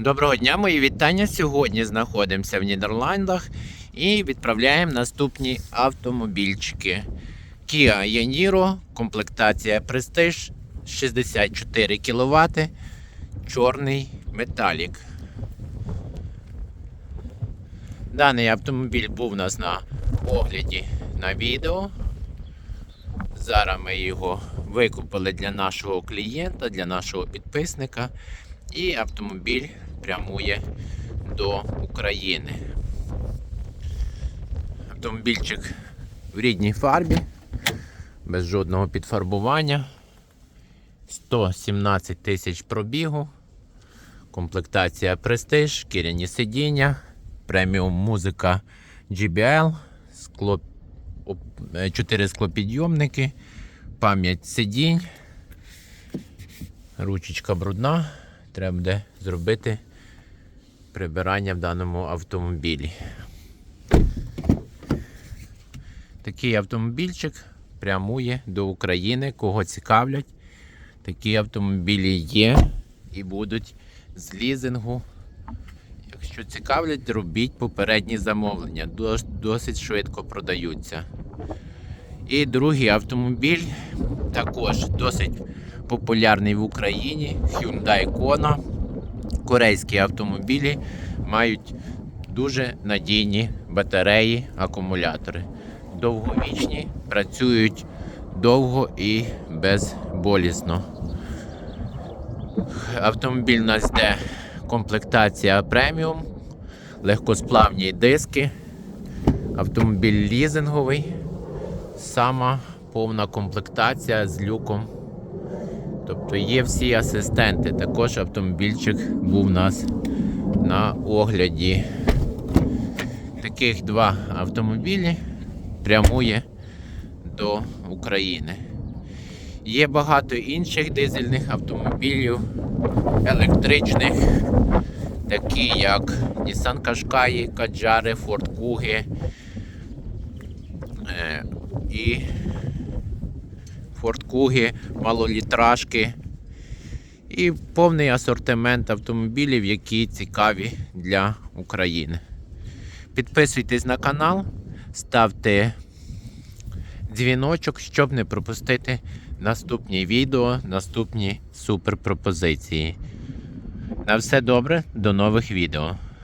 Доброго дня, мої вітання. Сьогодні знаходимося в Нідерландах і відправляємо наступні автомобільчики. Kia Yaniro, комплектація Prestige 64 кВт, чорний металік. Даний автомобіль був у нас на огляді на відео. Зараз ми його викупили для нашого клієнта, для нашого підписника. І автомобіль прямує до України. Автомобільчик в рідній фарбі, без жодного підфарбування. 117 тисяч пробігу. Комплектація Prestige, шкіряні сидіння, преміум музика GBL, скло, 4 склопідйомники, пам'ять сидінь, ручечка брудна. Треба буде зробити прибирання в даному автомобілі. Такий автомобільчик прямує до України. Кого цікавлять, такі автомобілі є і будуть з лізингу. Якщо цікавлять, робіть попередні замовлення. Досить швидко продаються. І другий автомобіль також досить популярний в Україні Hyundai Kona. Корейські автомобілі мають дуже надійні батареї, акумулятори. Довговічні, працюють довго і безболісно. Автомобіль у нас йде комплектація преміум, легкосплавні диски, автомобіль лізинговий, сама повна комплектація з люком. Тобто є всі асистенти. Також автомобільчик був у нас на огляді. Таких два автомобілі прямує до України. Є багато інших дизельних автомобілів, електричних, такі як Nissan Qashqai, Kadjari, Ford Kuga е, і Kuga, малолітражки і повний асортимент автомобілів, які цікаві для України. Підписуйтесь на канал, ставте дзвіночок, щоб не пропустити наступні відео, наступні суперпропозиції. На все добре, до нових відео.